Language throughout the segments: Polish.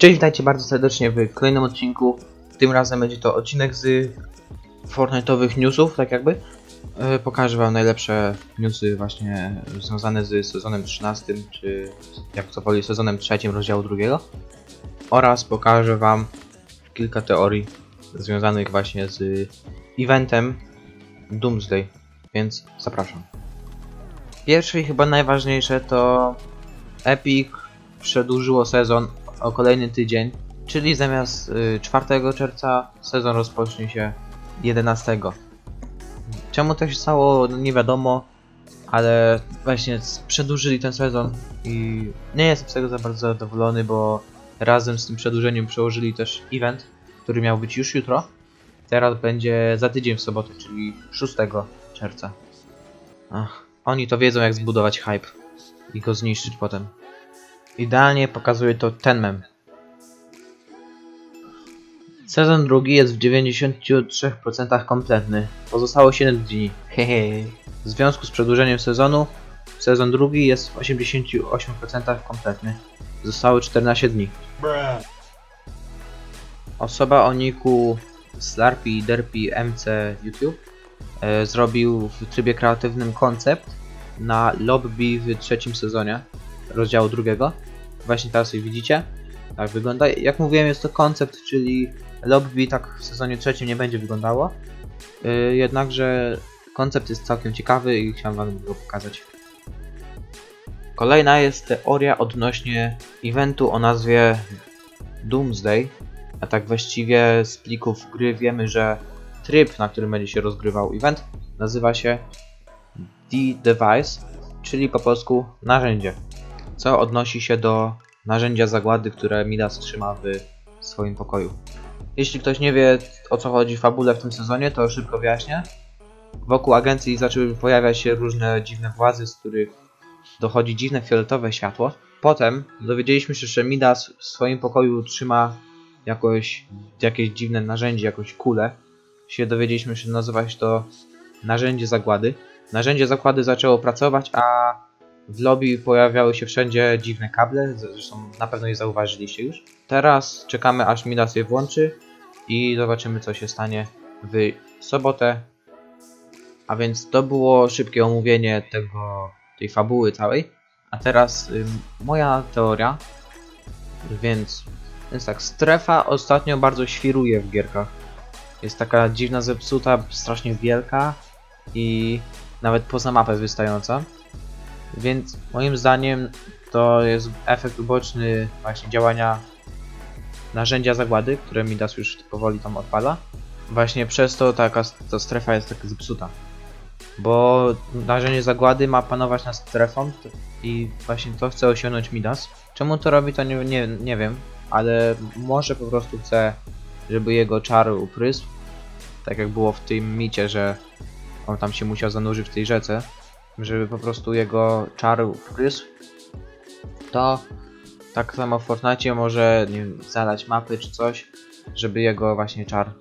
Cześć, witajcie bardzo serdecznie w kolejnym odcinku. Tym razem będzie to odcinek z Fortnite'owych newsów, tak jakby. E, Pokażę wam najlepsze newsy właśnie związane z sezonem 13, czy jak to woli, sezonem trzecim rozdziału drugiego. Oraz pokażę wam kilka teorii związanych właśnie z eventem Doomsday, więc zapraszam. Pierwsze i chyba najważniejsze to Epic przedłużyło sezon o kolejny tydzień, czyli zamiast y, 4 czerwca sezon rozpocznie się 11. Czemu to się stało, no nie wiadomo, ale właśnie przedłużyli ten sezon i nie jestem z tego za bardzo zadowolony, bo razem z tym przedłużeniem przełożyli też event, który miał być już jutro. Teraz będzie za tydzień w sobotę, czyli 6 czerwca. Ach, oni to wiedzą jak zbudować hype i go zniszczyć potem. Idealnie pokazuje to ten mem. Sezon drugi jest w 93% kompletny. Pozostało 7 dni. Hehe. W związku z przedłużeniem sezonu, sezon drugi jest w 88% kompletny. Zostało 14 dni. Osoba o niku Slarpy Derpy MC YouTube e, zrobił w trybie kreatywnym koncept na lobby w trzecim sezonie rozdziału drugiego. Właśnie teraz je widzicie. Tak wygląda. Jak mówiłem, jest to koncept, czyli lobby tak w sezonie trzecim nie będzie wyglądało. Yy, jednakże koncept jest całkiem ciekawy i chciałem wam go pokazać. Kolejna jest teoria odnośnie eventu o nazwie Doomsday. A tak właściwie z plików gry wiemy, że tryb, na którym będzie się rozgrywał event, nazywa się The Device, czyli po polsku narzędzie co odnosi się do narzędzia zagłady, które Midas trzyma w swoim pokoju. Jeśli ktoś nie wie o co chodzi w fabule w tym sezonie, to szybko wyjaśnię. Wokół agencji zaczęły pojawiać się różne dziwne władzy, z których dochodzi dziwne fioletowe światło. Potem dowiedzieliśmy się, że Midas w swoim pokoju trzyma jakoś, jakieś dziwne narzędzie, jakąś kulę. Się dowiedzieliśmy, że nazywa się to narzędzie zagłady. Narzędzie zagłady zaczęło pracować, a w lobby pojawiały się wszędzie dziwne kable, zresztą na pewno je zauważyliście już. Teraz czekamy aż Midas je włączy i zobaczymy co się stanie w sobotę. A więc to było szybkie omówienie tego, tej fabuły całej. A teraz moja teoria. Więc, więc tak, strefa ostatnio bardzo świruje w gierkach. Jest taka dziwna, zepsuta, strasznie wielka i nawet poza mapę wystająca. Więc moim zdaniem to jest efekt uboczny właśnie działania narzędzia zagłady, które Midas już powoli tam odpala. Właśnie przez to taka ta strefa jest taka zepsuta. Bo narzędzie zagłady ma panować nad strefą i właśnie to chce osiągnąć Midas. Czemu to robi to nie, nie, nie wiem, ale może po prostu chce, żeby jego czar upryzł. Tak jak było w tym micie, że on tam się musiał zanurzyć w tej rzece żeby po prostu jego czar upryzł, to tak samo w Fortnite może nie wiem, zalać mapy czy coś, żeby jego właśnie czar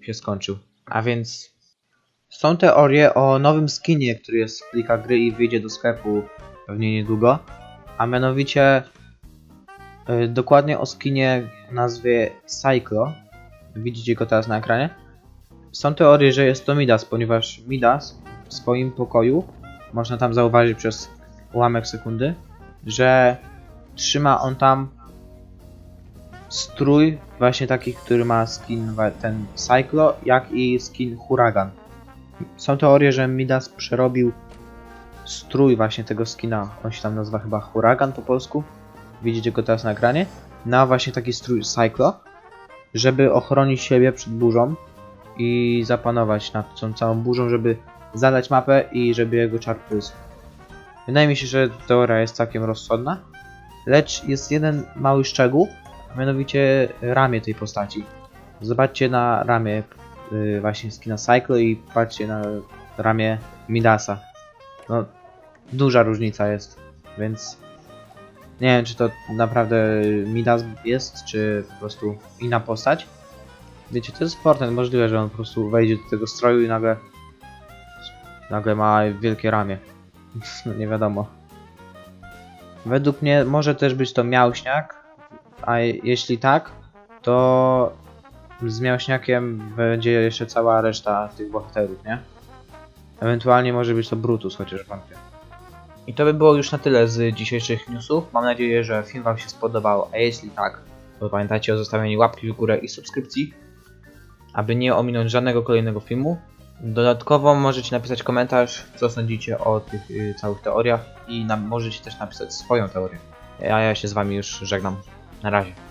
się skończył. A więc są teorie o nowym skinie, który jest w plikach gry i wyjdzie do sklepu pewnie niedługo, a mianowicie y, dokładnie o skinie nazwie Cyclo. Widzicie go teraz na ekranie. Są teorie, że jest to Midas, ponieważ Midas w swoim pokoju można tam zauważyć przez ułamek sekundy, że trzyma on tam strój właśnie taki, który ma skin ten Cyclo, jak i skin Huragan. Są teorie, że Midas przerobił strój właśnie tego skina, on się tam nazywa chyba Huragan po polsku, widzicie go teraz na ekranie, na właśnie taki strój Cyclo, żeby ochronić siebie przed burzą i zapanować nad tą całą burzą, żeby zadać mapę i żeby jego czar pryzł. Wydaje mi się, że teoria jest całkiem rozsądna, lecz jest jeden mały szczegół, a mianowicie ramię tej postaci. Zobaczcie na ramię yy, właśnie skina Cyclo i patrzcie na ramię Midasa. No, duża różnica jest, więc nie wiem, czy to naprawdę Midas jest, czy po prostu inna postać. Wiecie, to jest Fortnite, możliwe, że on po prostu wejdzie do tego stroju i nagle nagle ma wielkie ramię. No nie wiadomo. Według mnie może też być to miałśniak, a jeśli tak, to z Miałśniakiem będzie jeszcze cała reszta tych bohaterów, nie? Ewentualnie może być to Brutus, chociaż wątpię. I to by było już na tyle z dzisiejszych newsów. Mam nadzieję, że film Wam się spodobał, a jeśli tak, to pamiętajcie o zostawieniu łapki w górę i subskrypcji, aby nie ominąć żadnego kolejnego filmu. Dodatkowo możecie napisać komentarz, co sądzicie o tych y, całych teoriach i możecie też napisać swoją teorię. A ja się z Wami już żegnam. Na razie.